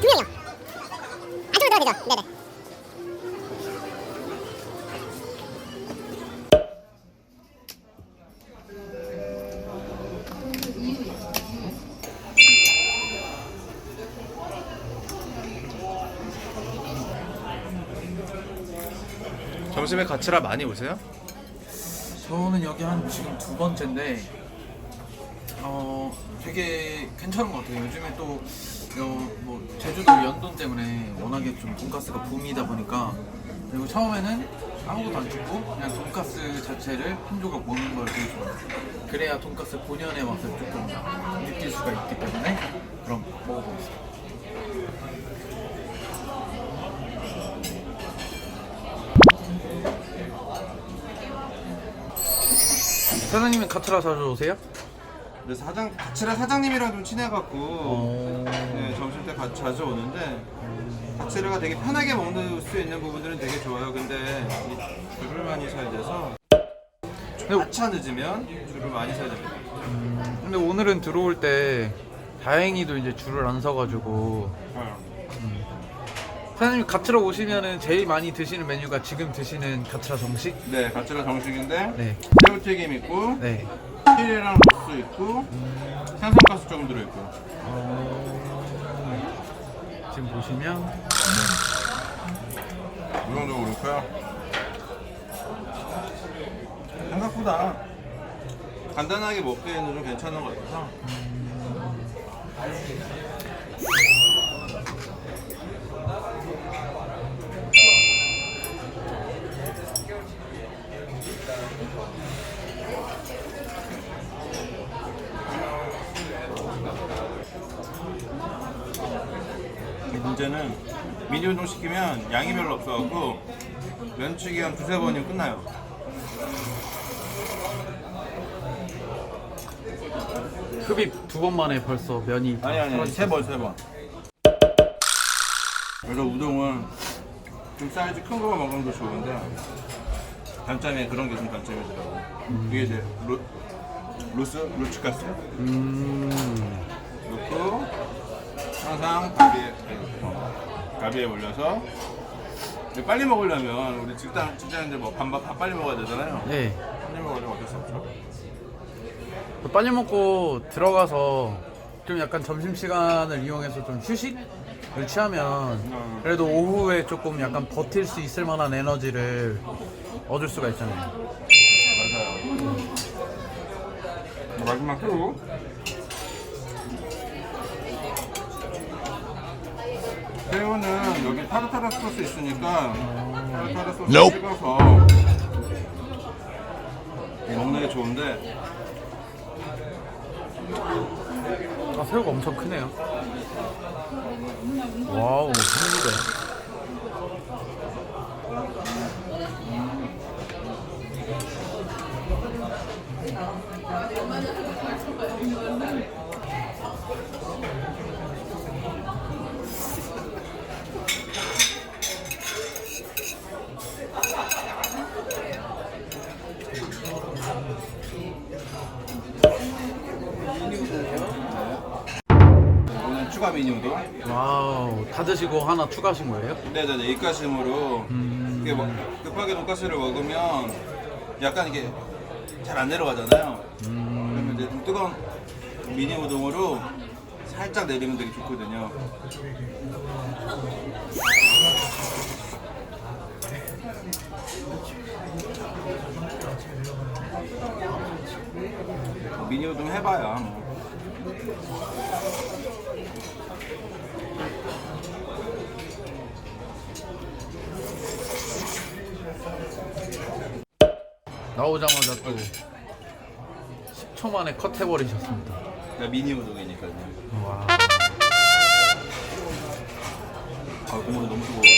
두 명이요. 안쪽으로 들어가 되죠? 네네. 점심에 가츠라 많이 오세요? 저는 여기 한 지금 두 번째인데 어 되게 괜찮은 것 같아요. 요즘에 또 뭐 제주도 연돈 때문에 워낙에 좀 돈가스가 붐이다 보니까 그리고 처음에는 아무것도 안 찍고 그냥 돈가스 자체를 한 조각 먹는 걸 되게 좋아해요. 그래야 돈가스 본연의 맛을 조금 느낄 수가 있기 때문에 그럼 먹어보겠습니다. 사장님은 카트라 자주 오세요? 근데 사장 가츠라 사장님이랑 좀 친해갖고 어... 네, 점심 때 같이 자주 오는데 가츠라가 되게 편하게 먹는 수 있는 부분들은 되게 좋아요. 근데 이 줄을 많이 서야 돼서 아차 늦으면 줄을 많이 서야 됩니다. 근데 오늘은 들어올 때 다행히도 이제 줄을 안 서가지고 사장님 가트라 오시면은 제일 많이 드시는 메뉴가 지금 드시는 가트라 정식? 네, 가츠라 정식인데 네. 새우튀김 있고 네. 피레랑 로스 있고 생선가스 조금 들어있고 어... 지금 보시면 이 정도 그렇고요. 생각보다 간단하게 먹기에는 좀 괜찮은 것 같아서 문제는 미니 우동 시키면 양이 별로 없어갖고 면치기 한 두세 번이면 끝나요. 흡입 두 번 만에 벌써 면이 다 아니 아니 사라졌어요. 세번 세 번. 그래서 우동은 좀 사이즈 큰 거만 먹으면 더 좋은데 단점이 그런 게 좀 단점이더라고. 이게 이제 루, 루스 루츠가스 음... 넣고 항상 가비에 어, 가비에 올려서 근데 빨리 먹으려면 우리 직장 직장인들 뭐 반밥 다 빨리 먹어야 되잖아요. 네. 빨리 먹으려면 어쩔 수 없죠. 빨리 먹고 들어가서 좀 약간 점심 시간을 이용해서 좀 휴식을 취하면 그래도 오후에 조금 약간 버틸 수 있을 만한 에너지를 얻을 수가 있잖아요. 맞아요. 마지막 후 새우는 여기 타르타르 소스 있으니까 타르타르 소스 찍어서 먹는 게 좋은데 아, 새우가 엄청 크네요. 와우, 흥미네. 메뉴도 와우, 다 드시고 하나 추가하신 거예요? 네네네 입가심으로 이게 뭐 급하게 돈가스를 먹으면 약간 이게 잘 안 내려가잖아요. 그러면 이제 좀 뜨거운 미니 우동으로 살짝 내리면 되게 좋거든요. 미니 우동 해봐야 뭐. 나오자마자 또 10초 만에 컷 해버리셨습니다. 그러니까 미니 우동이니까요. 와. 아, 국물이 너무 뜨거워서.